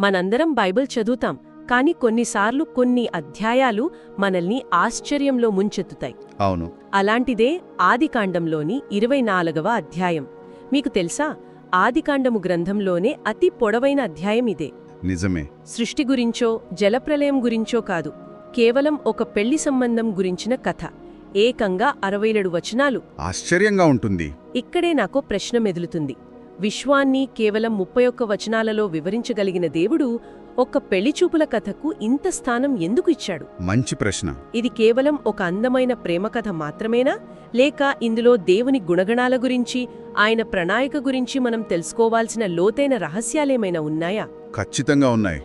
మనందరం బైబిల్ చదువుతాం కాని కొన్నిసార్లు కొన్ని అధ్యాయాలు మనల్ని ఆశ్చర్యంలో ముంచెత్తుతాయి. అవును. అలాంటిదే ఆదికాండంలోని ఇరవై నాలుగవ అధ్యాయం. మీకు తెలుసా? ఆదికాండము గ్రంథంలోనే అతి పొడవైన అధ్యాయం ఇదే. నిజమే. సృష్టి గురించో జలప్రలయం గురించో కాదు కేవలం ఒక పెళ్ళి సంబంధం గురించిన కథ. ఏకంగా అరవైలేడు వచనాలు. ఆశ్చర్యంగా ఉంటుంది. ఇక్కడే నాకు ప్రశ్న మెదులుతుంది విశ్వాన్ని కేవలం ముప్పై ఒక్క వచనాలలో వివరించగలిగిన దేవుడు ఒక్క పెళ్ళిచూపుల కథకు ఇంత స్థానం ఎందుకు ఇచ్చాడు? మంచి ప్రశ్న. ఇది కేవలం ఒక అందమైన ప్రేమ కథ మాత్రమేనా? లేక ఇందులో దేవుని గుణగణాల గురించి ఆయన ప్రణాళిక గురించి మనం తెలుసుకోవాల్సిన లోతైన రహస్యాలేమైనా ఉన్నాయా? ఖచ్చితంగా ఉన్నాయి.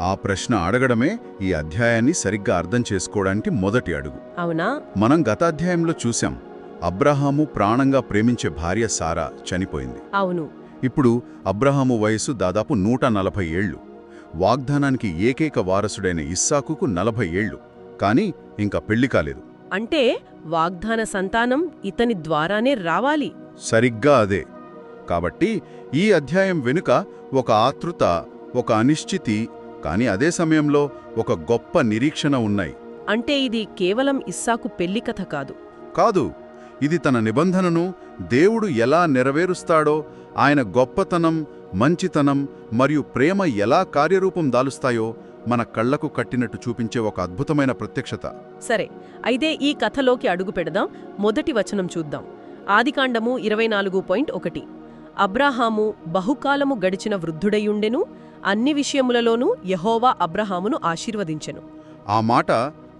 ఆ ప్రశ్న అడగడమే ఈ అధ్యాయాన్ని సరిగ్గా అర్థం చేసుకోవడానికి మొదటి అడుగు. అవునా? మనం గత అధ్యాయంలో చూశాం. అబ్రహాము ప్రాణంగా ప్రేమించే భార్య సారా చనిపోయింది. అవును. ఇప్పుడు అబ్రహాము వయసు దాదాపు నూట నలభై ఏళ్ళు వాగ్దానానికి ఏకైక వారసుడైన ఇస్సాకుకు నలభై ఏళ్ళు కానీ ఇంకా పెళ్ళి కాలేదు. అంటే వాగ్దాన సంతానం ఇతని ద్వారానే రావాలి. సరిగ్గా అదే. కాబట్టి ఈ అధ్యాయం వెనుక ఒక ఆతృత ఒక అనిశ్చితి కాని అదే సమయంలో ఒక గొప్ప నిరీక్షణ ఉన్నాయి. అంటే ఇది కేవలం ఇస్సాకు పెళ్ళి కథ కాదు. కాదు. ఇది తన నిబంధనను దేవుడు ఎలా నెరవేరుస్తాడో ఆయన గొప్పతనం మంచితనం మరియు ప్రేమ ఎలా కార్యరూపం దాలుస్తాయో మన కళ్ళకు కట్టినట్టు చూపించే ఒక అద్భుతమైన ప్రత్యక్షత. సరే అయితే ఈ కథలోకి అడుగు పెడదాం మొదటి వచనం చూద్దాం. ఆదికాండము ఇరవై నాలుగు పాయింట్ ఒకటి. అబ్రాహాము బహుకాలము గడిచిన వృద్ధుడయుండెను అన్ని విషయములలోనూ యహోవా అబ్రహామును ఆశీర్వదించెను. ఆ మాట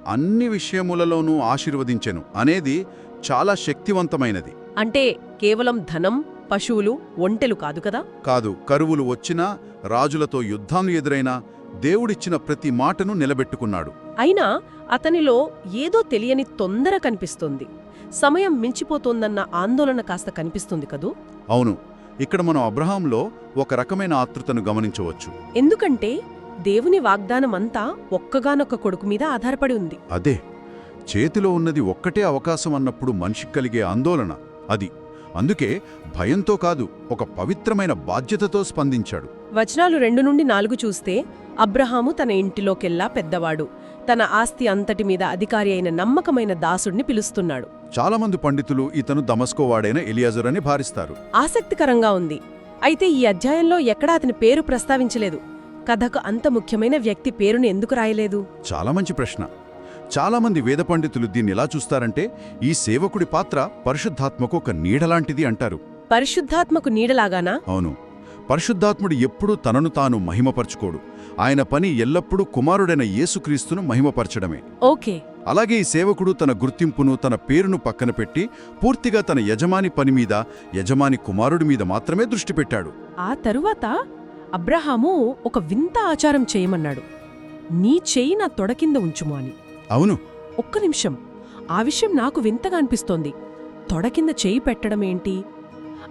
అన్ని విషయములలోనూ ఆశీర్వదించెను అనేది చాలా శక్తివంతమైనది. అంటే కేవలం ధనం పశువులు ఒంటెలు కాదు కదా? కాదు కరువులు వచ్చినా రాజులతో యుద్ధాలు ఎదురైనా దేవుడిచ్చిన ప్రతి మాటను నిలబెట్టుకున్నాడు. అయినా అతనిలో ఏదో తెలియని తొందర కనిపిస్తుంది. సమయం మించిపోతోందన్న ఆందోళన కాస్త కనిపిస్తుంది కదూ? అవును ఇక్కడ మనం అబ్రహాంలో ఒక రకమైన ఆతృతను గమనించవచ్చు. ఎందుకంటే దేవుని వాగ్దానమంతా ఒక్కగానొక్క కొడుకు మీద ఆధారపడి ఉంది. అదే చేతిలో ఉన్నది ఒక్కటే అవకాశం అన్నప్పుడు మనిషికి కలిగే ఆందోళన అది. అందుకే భయంతో కాదు ఒక పవిత్రమైన బాధ్యతతో స్పందించాడు. వచనాలు రెండు నుండి నాలుగు చూస్తే అబ్రహాము తన ఇంటిలోకెల్లా పెద్దవాడు. తన ఆస్తి అంతటి మీద అధికారి అయిన నమ్మకమైన దాసుడిని పిలుస్తున్నాడు. చాలామంది పండితులు ఇతను దమస్కోవాడైన ఎలియాజర్ అని భావిస్తారు ఆసక్తికరంగా ఉంది. అయితే ఈ అధ్యాయంలో ఎక్కడా అతని పేరు ప్రస్తావించలేదు. కథకు అంత ముఖ్యమైన వ్యక్తి పేరును ఎందుకు రాయలేదు? చాలా మంచి ప్రశ్న. చాలామంది వేద పండితులు దీన్ని ఎలా చూస్తారంటే ఈ సేవకుడి పాత్ర పరిశుద్ధాత్మకు ఒక నీడలాంటిది అంటారు. పరిశుద్ధాత్మకు నీడలాగానా? అవును. పరిశుద్ధాత్ముడు ఎప్పుడూ తనను తాను మహిమపరచుకోడు. ఆయన పని ఎల్లప్పుడూ కుమారుడైన యేసుక్రీస్తును మహిమపరచడమే. ఓకే. అలాగే ఈ సేవకుడు తన గుర్తింపును తన పేరును పక్కన పెట్టి పూర్తిగా తన యజమాని పని మీద యజమాని కుమారుడి మీద మాత్రమే దృష్టి పెట్టాడు. ఆ తరువాత అబ్రహాము ఒక వింత ఆచారం చేయమన్నాడు. నీ చెయ్యి నా తొడ కింద ఉంచుము అని. అవును. ఒక్క నిమిషం. ఆ విషయం నాకు వింతగా అనిపిస్తోంది. తొడ కింద చేయి పెట్టడమేంటి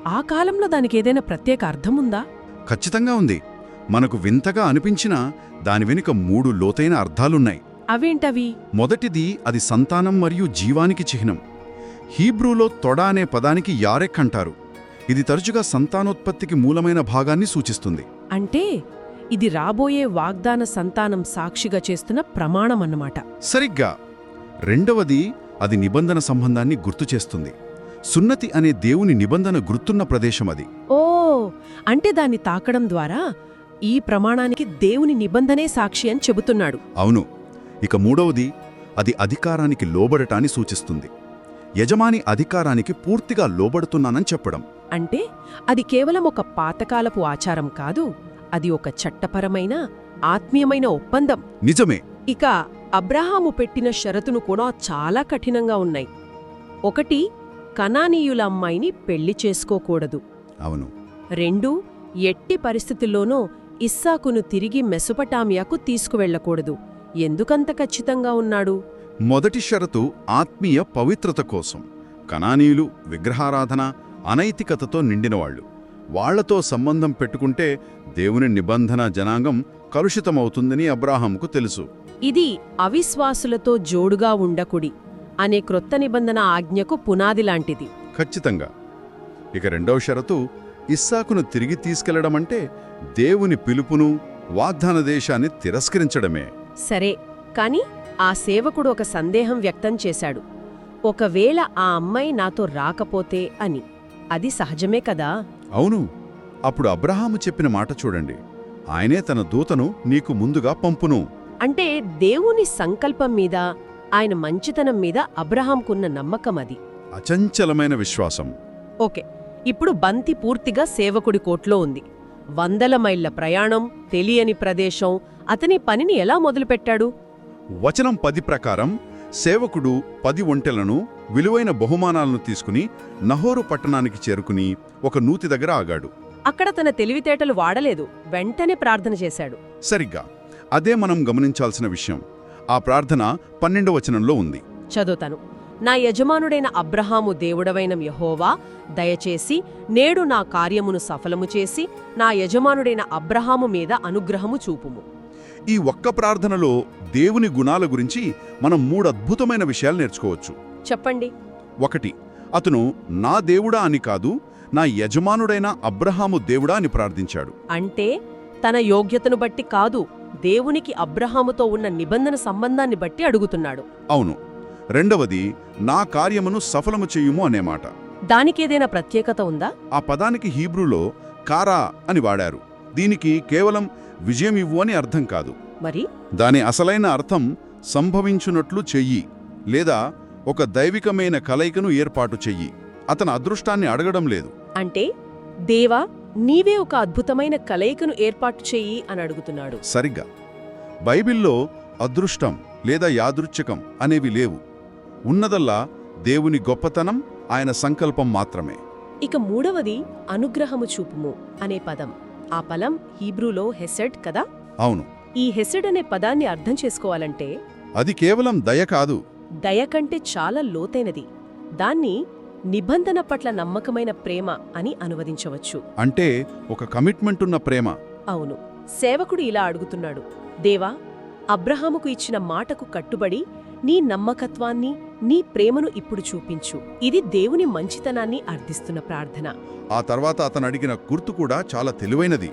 ఆ కాలంలో దానికేదైనా ప్రత్యేక అర్థముందా ఖచ్చితంగా ఉంది. మనకు వింతగా అనిపించినా దాని వెనుక మూడు లోతైన అర్థాలున్నాయి. అవేంటవి? మొదటిది అది సంతానం మరియు జీవానికి చిహ్నం. హీబ్రూలో తొడ అనే పదానికి యారెక్ అంటారు. ఇది తరచుగా సంతానోత్పత్తికి మూలమైన భాగాన్ని సూచిస్తుంది. అంటే? ఇది రాబోయే వాగ్దాన సంతానం సాక్షిగా చేస్తున్న ప్రమాణమన్నమాట. సరిగ్గా. రెండవది అది నిబంధన సంబంధాన్ని గుర్తు చేస్తుంది. సున్నతి అనే దేవుని నిబంధన గుర్తున్న ప్రదేశం అది. ఓ అంటే దాన్ని తాకడం ద్వారా ఈ ప్రమాణానికి దేవుని నిబంధనే సాక్షి అని చెబుతున్నాడు. అవును. ఇక మూడవది అది అధికారానికి లోబడటాన్ని సూచిస్తుంది. యజమాని అధికారానికి పూర్తిగా లోబడుతున్నానని చెప్పడం. అంటే అది కేవలం ఒక పాతకాలపు ఆచారం కాదు అది ఒక చట్టపరమైన ఆత్మీయమైన ఒప్పందం. నిజమే. ఇక అబ్రహాము పెట్టిన షరతును కూడా చాలా కఠినంగా ఉన్నాయి. ఒకటి కనానీయుల అమ్మాయిని పెళ్ళి చేసుకోకూడదు. అవును. రెండు ఎట్టి పరిస్థితుల్లోనూ ఇస్సాకును తిరిగి మెసొపటామియాకు తీసుకువెళ్ళకూడదు ఎందుకంత ఖచ్చితంగా ఉన్నాడు? మొదటి షరతు ఆత్మీయ పవిత్రత కోసం. కనానీయులు విగ్రహారాధన అనైతికతతో నిండినవాళ్ళు వాళ్ళతో సంబంధం పెట్టుకుంటే దేవుని నిబంధన జనాంగం కలుషితమవుతుందని అబ్రాహాంకు తెలుసు. ఇది అవిశ్వాసులతో జోడుగా ఉండకుడి అనే క్రొత్త నిబంధన ఆజ్ఞకు పునాది లాంటిది. ఖచ్చితంగా. ఇక రెండవ షరతు ఇస్సాకును తిరిగి తీసుకెళ్ళడమంటే దేవుని పిలుపును వాగ్దాన దేశాన్ని తిరస్కరించడమే. సరే కాని ఆ సేవకుడు ఒక సందేహం వ్యక్తం చేశాడు. ఒకవేళ ఆ అమ్మాయి నాతో రాకపోతే అని. అది సహజమే కదా? అవును. అప్పుడు అబ్రహాము చెప్పిన మాట చూడండి. ఆయనే తన దూతను నీకు ముందుగా పంపును. అంటే దేవుని సంకల్పం మీద ఆయన మంచితనం మీద అబ్రహాంకున్న నమ్మకం అది. అచంచలమైన విశ్వాసం. ఓకే ఇప్పుడు బంతి పూర్తిగా సేవకుడి కోట్లో ఉంది. వందల మైళ్ళ ప్రయాణం తెలియని ప్రదేశం అతని పనిని ఎలా మొదలుపెట్టాడు? వచనం పది ప్రకారం సేవకుడు పది ఒంటెలను విలువైన బహుమానాలను తీసుకుని నహోరు పట్టణానికి చేరుకుని ఒక నూతి దగ్గర ఆగాడు. అక్కడ తన తెలివితేటలు వాడలేదు వెంటనే ప్రార్థన చేశాడు. సరిగ్గా. అదే మనం గమనించాల్సిన విషయం. ఆ ప్రార్థన పన్నెండవ వచనంలో ఉంది. చదువుతాను. నా యజమానుడైన అబ్రహాము దేవుడవైన యహోవా దయచేసి నేడు నా కార్యమును సఫలము చేసి నా యజమానుడైన అబ్రహాము మీద అనుగ్రహము చూపుము. ఈ ఒక్క ప్రార్థనలో దేవుని గుణాల గురించి మనం మూడు అద్భుతమైన విషయాలు నేర్చుకోవచ్చు. చెప్పండి. ఒకటి అతను నా దేవుడా అని కాదు నా యజమానుడైన అబ్రహాము దేవుడా అని ప్రార్థించాడు. అంటే తన యోగ్యతను బట్టి కాదు దేవునికి అబ్రహాముతో ఉన్న నిబంధన సంబంధాన్ని బట్టి అడుగుతున్నాడు. అవును. రెండవది నా కార్యమును సఫలము చెయ్యుము అనే మాట. దానికేదైనా ప్రత్యేకత ఉందా? ఆ పదానికి హీబ్రూలో కారా అని వాడారు. దీనికి కేవలం విజయం ఇవ్వు అని అర్థం కాదు. మరి? దాని అసలైన అర్థం సంభవించునట్లు చెయ్యి లేదా ఒక దైవికమైన కలయికను ఏర్పాటు చెయ్యి. అతని అదృష్టాన్ని అడగడం లేదు. అంటే దేవా నీవే ఒక అద్భుతమైన కలయికను ఏర్పాటు చెయ్యి అని అడుగుతున్నాడు. సరిగ్గా. బైబిల్లో అదృష్టం లేదా యాదృచ్ఛికం అనేవి లేవు. ఉన్నదల్లా దేవుని గొప్పతనం ఆయన సంకల్పం మాత్రమే. ఇక మూడవది అనుగ్రహము చూపుము అనే పదం. ఆ పదం హీబ్రూలో హెసెడ్ కదా? అవును. ఈ హెసెడ్ అనే పదాన్ని అర్థం చేసుకోవాలంటే అది కేవలం దయ కాదు. దయ కంటే చాలా లోతైనది. దాన్ని నిబంధన పట్ల నమ్మకమైన ప్రేమ అని అనువదించవచ్చు. అంటే ఒక కమిట్మెంట్ ఉన్న ప్రేమ. అవును సేవకుడు ఇలా అడుగుతున్నాడు దేవా అబ్రహాముకు ఇచ్చిన మాటకు కట్టుబడి నీ నమ్మకత్వాన్ని నీ ప్రేమను ఇప్పుడు చూపించు. ఇది దేవుని మంచితనాన్ని అర్థిస్తున్న ప్రార్థన. ఆ తర్వాత అతను అడిగిన గుర్తు కూడా చాలా తెలివైనది.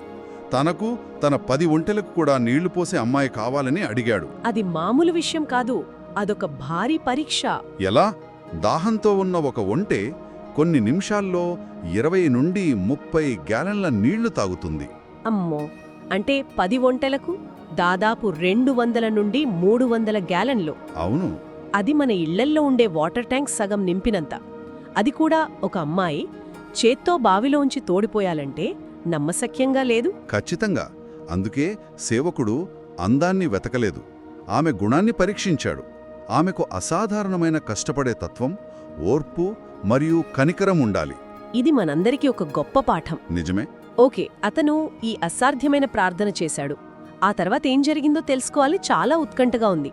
తనకు తన పది ఒంటెలకు కూడా నీళ్ళు పోసే అమ్మాయి కావాలని అడిగాడు. అది మామూలు విషయం కాదు అదొక భారీ పరీక్ష. ఎలా? దాహంతో ఉన్న ఒక ఒంటె కొన్ని నిమిషాల్లో ఇరవై నుండి ముప్పై గ్యాలన్ల నీళ్ళు తాగుతుంది. అమ్మో! అంటే పది ఒంటెలకు దాదాపు రెండు వందల నుండి మూడు వందల గ్యాలన్లు. అవును. అది మన ఇళ్ళల్లో ఉండే వాటర్ ట్యాంక్ సగం నింపినంత. అది కూడా ఒక అమ్మాయి చేత్తో బావిలోంచి తోడిపోయాలంటే నమ్మశక్యంగా లేదు? ఖచ్చితంగా. అందుకే సేవకుడు అందాన్ని వెతకలేదు. ఆమె గుణాన్ని పరీక్షించాడు. ఆమెకు అసాధారణమైన కష్టపడే తత్వం ఓర్పు మరియు కనికరం ఉండాలి. ఇది మనందరికీ ఒక గొప్ప పాఠం. నిజమే? ఓకే అతను ఈ అసాధ్యమైన ప్రార్థన చేశాడు. ఆ తర్వాత ఏం జరిగిందో తెలుసుకోవాలి చాలా ఉత్కంఠగా ఉంది.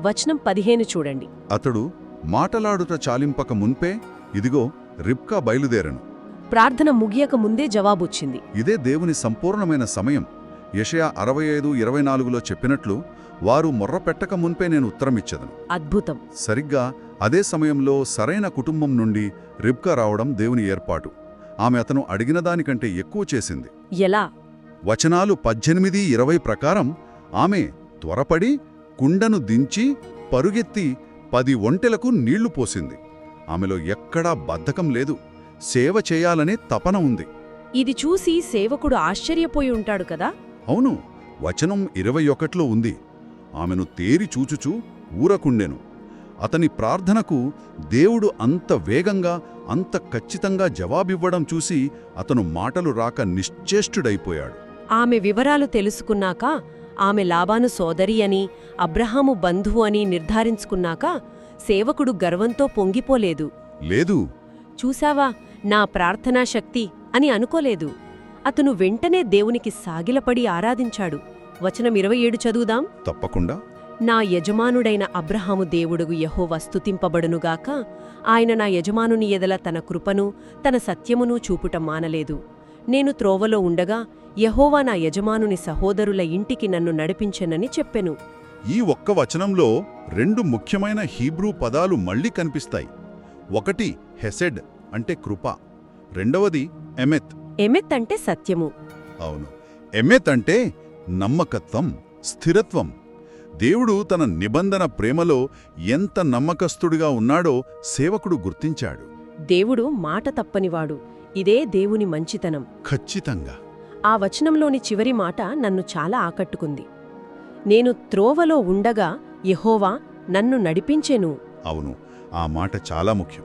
వచనం పదిహేను చూడండి. అతడు మాటలాడుట చాలింపక మున్పే ఇదిగో రిబ్కా బయలుదేరను. ప్రార్థన ముగియక ముందే జవాబొచ్చింది. ఇదే దేవుని సంపూర్ణమైన సమయం. యషయా అరవై ఐదు ఇరవై నాలుగులో చెప్పినట్లు వారు మొర్ర పెట్టక మున్పే నేను ఉత్తరమిచ్చదను. అద్భుతం. సరిగ్గా అదే సమయంలో సరైన కుటుంబం నుండి రిబ్కా రావడం దేవుని ఏర్పాటు. ఆమె అతను అడిగిన దానికంటే ఎక్కువ చేసింది. ఎలా? వచనాలు పద్దెనిమిది ఇరవై ప్రకారం ఆమె త్వరపడి కుండను దించి పరుగెత్తి పది ఒంటెలకు నీళ్ళు పోసింది. ఆమెలో ఎక్కడా బద్ధకం లేదు. సేవ చేయాలనే తపన ఉంది. ఇది చూసి సేవకుడు ఆశ్చర్యపోయి ఉంటాడు కదా? అవును వచనం ఇరవై ఒకట్లో ఉంది. ఆమెను తేరి చూచుచూ ఊరకుండెను. అతని ప్రార్థనకు దేవుడు అంత వేగంగా అంత ఖచ్చితంగా జవాబివ్వడం చూసి అతను మాటలు రాక నిశ్చేష్టుడైపోయాడు. ఆమె వివరాలు తెలుసుకున్నాక ఆమె లాబాను సోదరి అని అబ్రహాము బంధువు అని నిర్ధారించుకున్నాక సేవకుడు గర్వంతో పొంగిపోలేదు. లేదు. చూశావా నా ప్రార్థనా శక్తి అని అనుకోలేదు. అతను వెంటనే దేవునికి సాగిలపడి ఆరాధించాడు. వచనం ఇరవై ఏడు చదువుదాం. తప్పకుండా. నా యజమానుడైన అబ్రహాము దేవుడుగు యెహోవా స్తుతింపబడునుగాక ఆయన నా యజమానుని ఎదల తన కృపను తన సత్యమును చూపుట మానలేదు. నేను త్రోవలో ఉండగా యెహోవా నా యజమానుని సహోదరుల ఇంటికి నన్ను నడిపించెనని చెప్పెను. ఈ ఒక్క వచనంలో రెండు ముఖ్యమైన హీబ్రూ పదాలు మళ్ళీ కనిపిస్తాయి. ఒకటి హెసెడ్ అంటే కృప రెండవది ఎమెత్. ఎమెత్ అంటే సత్యము. అవును. ఎమెత్ అంటే నమ్మకత్వం స్థిరత్వం. దేవుడు తన నిబంధన ప్రేమలో ఎంత నమ్మకస్తుడిగా ఉన్నాడో సేవకుడు గుర్తించాడు. దేవుడు మాట తప్పనివాడు. ఇదే దేవుని మంచితనం. ఖచ్చితంగా. ఆ వచనంలోని చివరి మాట నన్ను చాలా ఆకట్టుకుంది. నేను త్రోవలో ఉండగా యెహోవా నన్ను నడిపించెను. అవును ఆ మాట చాలా ముఖ్యం.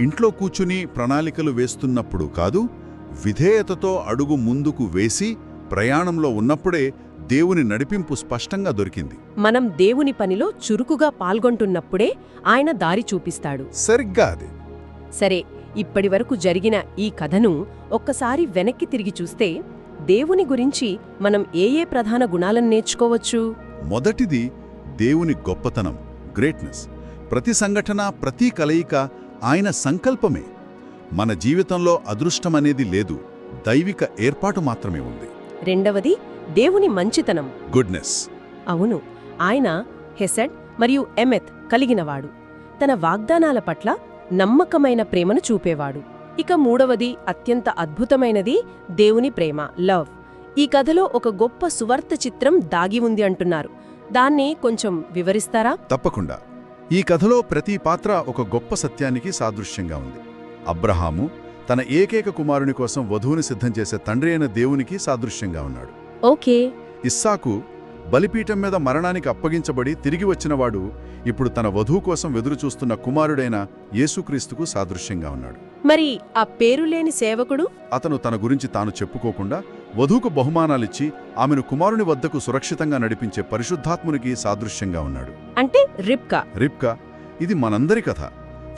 ఇంట్లో కూర్చుని ప్రణాళికలు వేస్తున్నప్పుడు కాదు విధేయతతో అడుగు ముందుకు వేసి ప్రయాణంలో ఉన్నప్పుడే దేవుని నడిపింపు స్పష్టంగా దొరికింది. మనం దేవుని పనిలో చురుకుగా పాల్గొంటున్నప్పుడే ఆయన దారి చూపిస్తాడు. సరిగ్గా అది. సరే ఇప్పటివరకు జరిగిన ఈ కథను ఒక్కసారి వెనక్కి తిరిగి చూస్తే దేవుని గురించి మనం ఏ ఏ ప్రధాన గుణాలను నేర్చుకోవచ్చు? మొదటిది దేవుని గొప్పతనం గ్రేట్నెస్ ప్రతి సంఘటన ప్రతి కలయిక ఆయన సంకల్పమే. మన జీవితంలో అదృష్టమనేది లేదు దైవిక ఏర్పాటు మాత్రమే ఉంది. రెండవది దేవుని మంచితనం. గుడ్నెస్ అవును ఆయన హెసెడ్ మరియు ఎమెత్ కలిగినవాడు. తన వాగ్దానాల పట్ల నమ్మకమైన ప్రేమను చూపేవాడు. ఇక మూడవది అత్యంత అద్భుతమైనది దేవుని ప్రేమ లవ్. ఈ కథలో ఒక గొప్ప సువార్త చిత్రం దాగి ఉంది అంటున్నారు. దాన్ని కొంచెం వివరిస్తారా? తప్పకుండా. ఈ కథలో ప్రతి పాత్ర ఒక గొప్ప సత్యానికి సాదృశ్యంగా ఉంది. అబ్రహాము తన ఏకైక కుమారుని కోసం వధువుని సిద్ధం చేసే తండ్రి అయిన దేవునికి సాదృశ్యంగా ఉన్నాడు. ఓకే. ఇస్సాకు బలిపీఠం మీద మరణానికి అప్పగించబడి తిరిగి వచ్చినవాడు ఇప్పుడు తన వధువు కోసం ఎదురుచూస్తున్న కుమారుడైన యేసుక్రీస్తుకు సాదృశ్యంగా ఉన్నాడు. మరి ఆ పేరులేని సేవకుడు? అతను తన గురించి తాను చెప్పుకోకుండా వధువుకు బహుమానాలిచ్చి ఆమెను కుమారుని వద్దకు సురక్షితంగా నడిపించే పరిశుద్ధాత్మునికి సాదృశ్యంగా ఉన్నాడు. అంటే రిబ్కా. రిప్కా ఇది మనందరి కథ.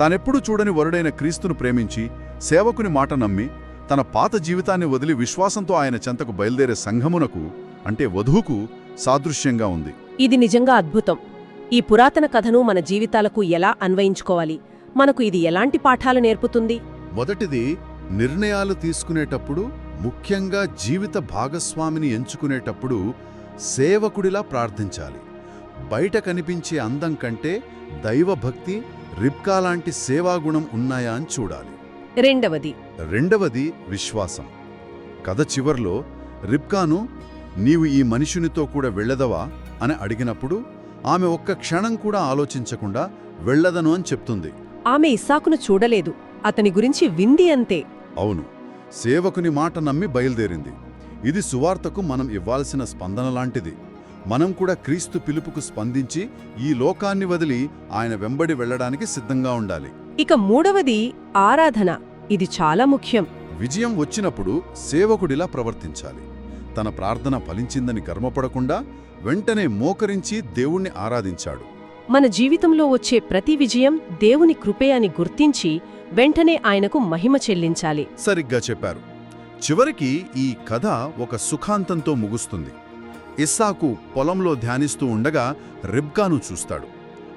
తానెప్పుడూ చూడని వరుడైన క్రీస్తును ప్రేమించి సేవకుని మాట నమ్మి తన పాత జీవితాన్ని వదిలి విశ్వాసంతో ఆయన చెంతకు బయలుదేరే సంఘమునకు అంటే వధువుకు సాదృశ్యంగా ఉంది. ఇది నిజంగా అద్భుతం. ఈ పురాతన కథను మన జీవితాలకు ఎలా అన్వయించుకోవాలి? మనకు ఇది ఎలాంటి పాఠాలు నేర్పుతుంది? మొదటిది నిర్ణయాలు తీసుకునేటప్పుడు ముఖ్యంగా జీవిత భాగస్వామిని ఎంచుకునేటప్పుడు సేవకుడిలా ప్రార్థించాలి. బయట కనిపించే అందం కంటే దైవభక్తి రిబ్కా లాంటి సేవాగుణం ఉన్నాయా అని చూడాలి. రెండవది. రెండవది విశ్వాసం. కథ చివర్లో రిబ్కాను నీవు ఈ మనుషునితో కూడా వెళ్ళదవా? అని అడిగినప్పుడు ఆమె ఒక్క క్షణం కూడా ఆలోచించకుండా వెళ్ళదను అని చెప్తుంది. ఆమె ఇస్సాకును చూడలేదు. అతని గురించి వింది అంతే. అవును. సేవకుని మాట నమ్మి బయలుదేరింది. ఇది సువార్తకు మనం ఇవ్వాల్సిన స్పందన లాంటిది. మనం కూడా క్రీస్తు పిలుపుకు స్పందించి ఈ లోకాన్ని వదిలి ఆయన వెంబడి వెళ్ళడానికి సిద్ధంగా ఉండాలి. ఇక మూడవది ఆరాధన. ఇది చాలా ముఖ్యం. విజయం వచ్చినప్పుడు సేవకుడిలా ప్రవర్తించాలి. తన ప్రార్థన ఫలించిందని గర్వపడకుండా వెంటనే మోకరించి దేవుణ్ణి ఆరాధించాడు. మన జీవితంలో వచ్చే ప్రతి విజయం దేవుని కృపే అని గుర్తించి వెంటనే ఆయనకు మహిమ చెల్లించాలి. సరిగ్గా చెప్పారు. చివరికి ఈ కథ ఒక సుఖాంతంతో ముగుస్తుంది. ఇస్సాకు పొలంలో ధ్యానిస్తూ ఉండగా రిబ్కాను చూస్తాడు.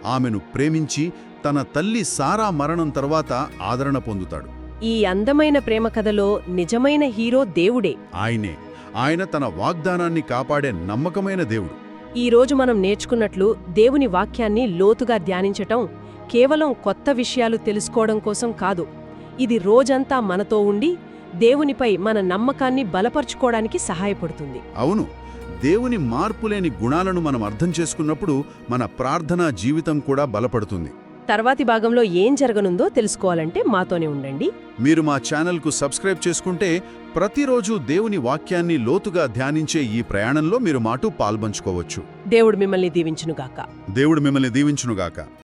ఆమెను ప్రేమించి తన తల్లి సారా మరణం తర్వాత ఆదరణ పొందుతాడు. ఈ అందమైన ప్రేమ కథలో నిజమైన హీరో దేవుడే. ఆయనే. ఆయన తన వాగ్దానాన్ని కాపాడే నమ్మకమైన దేవుడు. ఈ రోజు మనం నేర్చుకున్నట్లు దేవుని వాక్యాన్ని లోతుగా ధ్యానించటం కేవలం కొత్త విషయాలు తెలుసుకోవడం కోసం కాదు. ఇది రోజంతా మనతో ఉండి దేవునిపై మన నమ్మకాన్ని బలపరుచుకోవడానికి సహాయపడుతుంది. అవును. దేవుని మార్పులేని గుణాలను మనం అర్థం చేసుకున్నప్పుడు మన ప్రార్థనా జీవితం కూడా బలపడుతుంది. తర్వాతి భాగంలో ఏం జరగనుందో తెలుసుకోవాలంటే మాతోనే ఉండండి. మీరు మా ఛానల్కు సబ్స్క్రైబ్ చేసుకుంటే ప్రతిరోజు దేవుని వాక్యాన్ని లోతుగా ధ్యానించే ఈ ప్రయాణంలో మీరు మాటు పాల్పంచుకోవచ్చు. దేవుడు మిమ్మల్ని దీవించునుగాక. దేవుడు మిమ్మల్ని దీవించునుగాక.